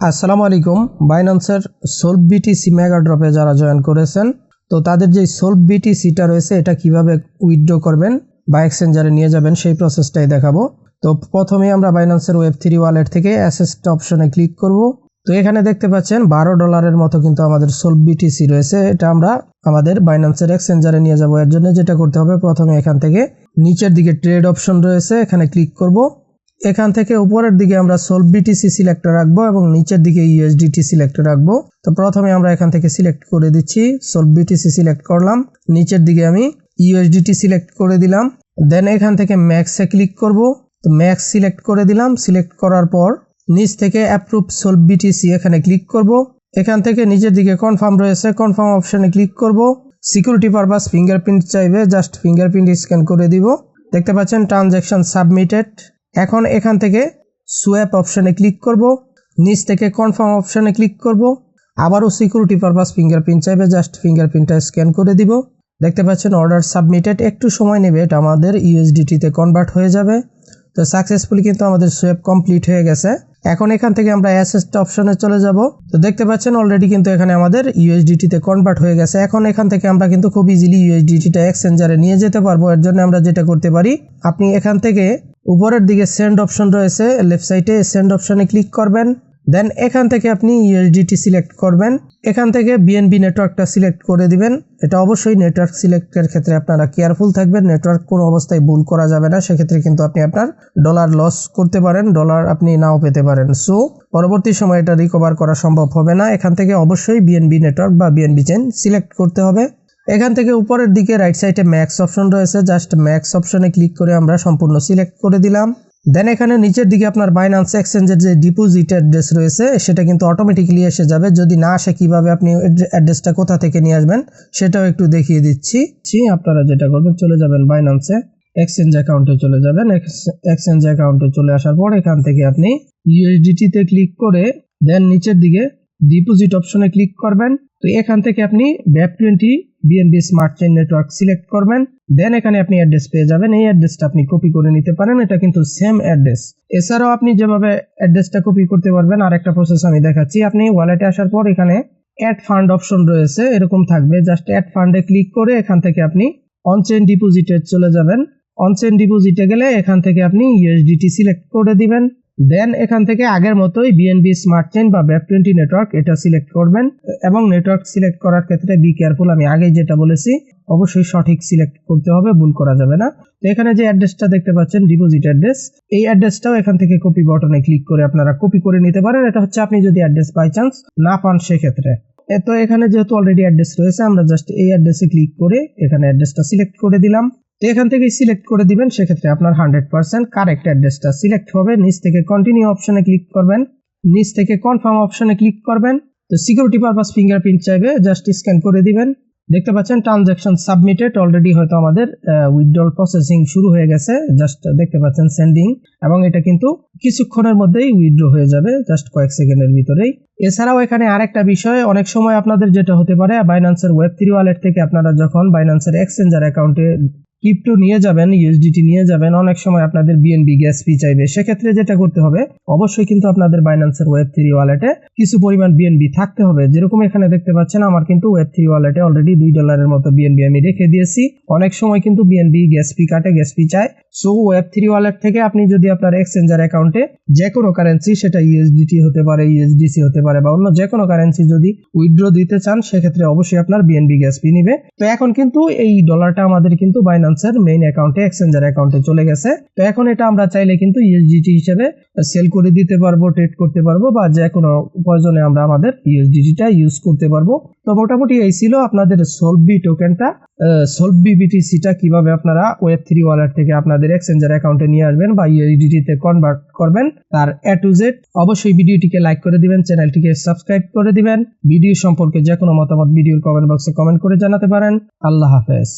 আসসালামু আলাইকুম। বাইন্যান্সের সোলভ BTC mega ড্রপে যারা জয়েন করেছেন, তো তাদের যে সোলভ বিটিসিটা রয়েছে, এটা কীভাবে উইথড্র করবেন বা এক্সচেঞ্জারে নিয়ে যাবেন, সেই প্রসেসটাই দেখাবো। তো প্রথমে আমরা বাইন্যান্সের ওয়েব থ্রি ওয়ালেট থেকে অ্যাসেসট অপশনে ক্লিক করব। তো এখানে দেখতে পাচ্ছেন, বারো ডলারের মতো কিন্তু আমাদের সোলভ বিটিসি রয়েছে। এটা আমরা আমাদের বাইন্যান্সের এক্সচেঞ্জারে নিয়ে যাব। এর জন্য যেটা করতে হবে, প্রথমে এখান থেকে নিচের দিকে ট্রেড অপশন রয়েছে, এখানে ক্লিক করব। এখান থেকে উপরের দিকে আমরা সোল বিটিসি সিলেক্ট রাখব এবং নিচের দিকে ইউএসডিটি সিলেক্ট রাখব। তো প্রথমে আমরা এখান থেকে সিলেক্ট করে দিচ্ছি সোল বিটিসি সিলেক্ট করলাম। নিচের দিকে আমি ইউএসডিটি সিলেক্ট করে দিলাম। দেন এখান থেকে ম্যাক্সে ক্লিক করব। তো ম্যাক্স সিলেক্ট করে দিলাম। সিলেক্ট করার পর নিচ থেকে অ্যাপ্রুভ সোল বিটিসি এখানে ক্লিক করব। এখান থেকে নিচের দিকে কনফার্ম রয়েছে। কনফার্ম অপশনে ক্লিক করব। সিকিউরিটি পারপাস ফিঙ্গারপ্রিন্ট চাইবে। জাস্ট ফিঙ্গারপ্রিন্ট স্ক্যান করে দিব। দেখতে পাচ্ছেন ট্রানজ্যাকশন সাবমিটেড এখন এখান থেকে সোয়াপ অপশানে ক্লিক করব, নিচ থেকে কনফার্ম অপশানে ক্লিক করব, আবারও সিকিউরিটি পারপাস ফিঙ্গারপ্রিন্ট চাইবে জাস্ট ফিঙ্গারপ্রিন্টটা স্ক্যান করে দিব। দেখতে পাচ্ছেন অর্ডার সাবমিটেড একটু সময় নেবে, এটা আমাদের ইউএসডিটিতে কনভার্ট হয়ে যাবে। তো সাকসেসফুলি কিন্তু আমাদের সোয়াপ কমপ্লিট হয়ে গেছে। এখন এখান থেকে আমরা অ্যাসেস্ট অপশনে চলে যাব। তো দেখতে পাচ্ছেন অলরেডি কিন্তু এখানে আমাদের ইউএসডিটিতে কনভার্ট হয়ে গেছে। এখন এখান থেকে আমরা কিন্তু খুব ইজিলি ইউএসডিটিটা এক্সচেঞ্জারে নিয়ে যেতে পারব। এর জন্য আমরা যেটা করতে পারি, আপনি এখান থেকে উপরের দিকে সেন্ড অপশন রয়েছে লেফট সাইডে সেন্ড অপশনে ক্লিক করবেন দেন এখান থেকে আপনি ইউএসডিটি সিলেক্ট করবেন, এখান থেকে বিএনবি নেটওয়ার্কটা সিলেক্ট করে দিবেন, এটা অবশ্যই নেটওয়ার্ক সিলেক্টের ক্ষেত্রে আপনারা কেয়ারফুল থাকবেন নেটওয়ার্ক কোনো অবস্থায় ভুল করা যাবে না, সেক্ষেত্রে কিন্তু আপনি আপনার ডলার লস করতে পারেন ডলার আপনি নাও পেতে পারেন। সো পরবর্তী সময় এটা রিকভার করা সম্ভব হবে না, এখান থেকে অবশ্যই বিএনবি নেটওয়ার্ক বা বিএনবি চেন সিলেক্ট করতে হবে। এখান থেকে উপরের দিকে রাইট সাইডে ম্যাক্স অপশন রয়েছে। জাস্ট ম্যাক্স অপশনে ক্লিক করে আমরা সম্পূর্ণ সিলেক্ট করে দিলাম। দেন এখানে নিচের দিকে আপনার বাইন্যান্স এক্সচেঞ্জের যে ডিপোজিট অ্যাড্রেস রয়েছে, সেটা কিন্তু অটোমেটিক্যালি এসে যাবে। যদি না আসে, কীভাবে আপনি অ্যাড্রেসটা কোথা থেকে নিয়ে আসবেন, সেটাও একটু দেখিয়ে দিচ্ছি। আপনারা যেটা করবেন, চলে যাবেন বাইন্যান্সে এক্সচেঞ্জ অ্যাকাউন্টে চলে যাবেন। এক্সচেঞ্জ অ্যাকাউন্টে চলে আসার পর এখান থেকে আপনি ইউএসডিটিতে ক্লিক করে দেন নিচের দিকে ডিপোজিট অপশনে ক্লিক করবেন। তো এখান থেকে আপনি BEP twenty BNB smart chain network select করবেন দেন এখানে আপনি অ্যাড্রেস পেয়ে যাবেন। এই অ্যাড্রেসটা আপনি কপি করে নিতে পারেন, এটা কিন্তু সেম অ্যাড্রেস এছাড়াও আপনি যেভাবে অ্যাড্রেসটা কপি করতে পারবেন আর একটা প্রসেস আমি দেখাচ্ছি। আপনি ওয়ালেটে আসার পর এখানে অ্যাড ফান্ড অপশন রয়েছে, এরকম থাকবে। জাস্ট অ্যাড ফান্ডে ক্লিক করে এখান থেকে আপনি অনচেন ডিপোজিটে চলে যাবেন। অনচেন ডিপোজিটে গেলে এখান থেকে আপনি ইউএসডিটি সিলেক্ট করে দিবেন। দেন এখান থেকে আগের মতোই বিএনবি স্মার্ট চেন বা ব্যাপ টোয়েন্টি নেটওয়ার্ক এটা সিলেক্ট করবেন। এবং নেটওয়ার্ক সিলেক্ট করার ক্ষেত্রে বি কেয়ারফুল আমি আগে যেটা বলেছি, অবশ্যই সঠিক সিলেক্ট করতে হবে, ভুল করা যাবে না। তো এখানে যে অ্যাড্রেসটা দেখতে পাচ্ছেন ডিপোজিট অ্যাড্রেস এই অ্যাড্রেসটাও এখান থেকে কপি বটনে ক্লিক করে আপনারা কপি করে নিতে পারেন। এটা হচ্ছে আপনি যদি অ্যাড্রেস বাই চান্স না পান সেক্ষেত্রে। তো এখানে যেহেতু অলরেডি অ্যাড্রেস রয়েছে, আমরা জাস্ট এই অ্যাড্রেসে ক্লিক করে এখানে অ্যাড্রেসটা সিলেক্ট করে দিলাম। এখান থেকে সিলেক্ট করে দিবেন, সেক্ষেত্রে আপনার হান্ড্রেড পার্সেন্ট কারেক্ট অ্যাড্রেসটা সিলেক্ট হবে। নিচ থেকে কন্টিনিউ অপশনে ক্লিক করবেন। নিচ থেকে কনফার্ম অপশনে ক্লিক করবেন। তো সিকিউরিটি পারপাস ফিঙ্গারপ্রিন্ট চাইবে জাস্ট স্ক্যান করে দিবেন। দেখতে পাচ্ছেন ট্রানজ্যাকশন সাবমিটেড অলরেডি হয়তো আমাদের উইথড্রল প্রসেসিং শুরু হয়ে গেছে। জাস্ট দেখতে পাচ্ছেন সেন্ডিং এবং এটা কিন্তু কিছুক্ষণের মধ্যেই উইথড্র হয়ে যাবে জাস্ট কয়েক সেকেন্ডের ভিতরেই। এছাড়াও এখানে আরেকটা বিষয়, অনেক সময় আপনাদের যেটা হতে পারে বাইন্যান্সের ওয়েব থ্রি ওয়ালেট থেকে আপনারা যখন বাইন্যান্সের এক্সচেঞ্জার অ্যাকাউন্টে ক্রিপ্টো নিয়ে যাবেন ইউএসডিটি নিয়ে যাবেন, অনেক সময় আপনাদের বিএনবি গ্যাস ফি চাইবে, সেক্ষেত্রে যেটা করতে হবে, অবশ্যই কিন্তু আপনাদের বাইন্যান্সের ওয়েব থ্রি ওয়ালেটে কিছু পরিমাণ বিএনবি থাকতে হবে। যেরকম এখানে দেখতে পাচ্ছেন, আমার কিন্তু ওয়েব থ্রি ওয়ালেটে অলরেডি দুই ডলারের মতো বিএনবি আমি রেখে দিয়েছি। অনেক সময় কিন্তু বিএনবি গ্যাস ফি কাটে গ্যাস ফি চায়। সো ওয়েব থ্রি ওয়ালেট থেকে আপনি যদি আপনার এক্সচেঞ্জার অ্যাকাউন্টে যে কোনো কারেন্সি সেটা ইউএসডিটি হতে পারে ইউএসডিসি হতে পারে, বা অন্য যে কোনো কারেন্সি যদি উইথড্র দিতে চান, সেক্ষেত্রে অবশ্যই আপনার বিএনবি গ্যাস ফি নিবে। তো এখন কিন্তু এই ডলারটা আমাদের কিন্তু বাইন্যান্সের মেইন অ্যাকাউন্টে এক্সচেঞ্জার অ্যাকাউন্টে চলে গেছে। তো এখন এটা আমরা চাইলে কিন্তু ইউএসডিটি হিসেবে সেল করে দিতে পারব ট্রেড করতে পারব বা যে কোনো প্রয়োজনে আমরা আমাদের ইউএসডিটিটা ইউজ করতে পারব। তো মোটামুটি এই ছিল আপনাদের সলভবি টোকেনটা সলভবি বিটিসিটা কীভাবে আপনারা ওয়েব থ্রি ওয়ালেট থেকে আপনাদের এক্সচেঞ্জার অ্যাকাউন্টে নিয়ে আসবেন বা ইউএসডিটিতে কনভার্ট করবেন তার এ টু জেড অবশ্যই ভিডিওটিকে লাইক করে দিবেন, চ্যানেলটিকে সাবস্ক্রাইব করে দিবেন। ভিডিও সম্পর্কে যে কোনো মতামত ভিডিওর কমেন্ট বক্সে কমেন্ট করে জানাতে পারেন। আল্লাহ হাফেজ।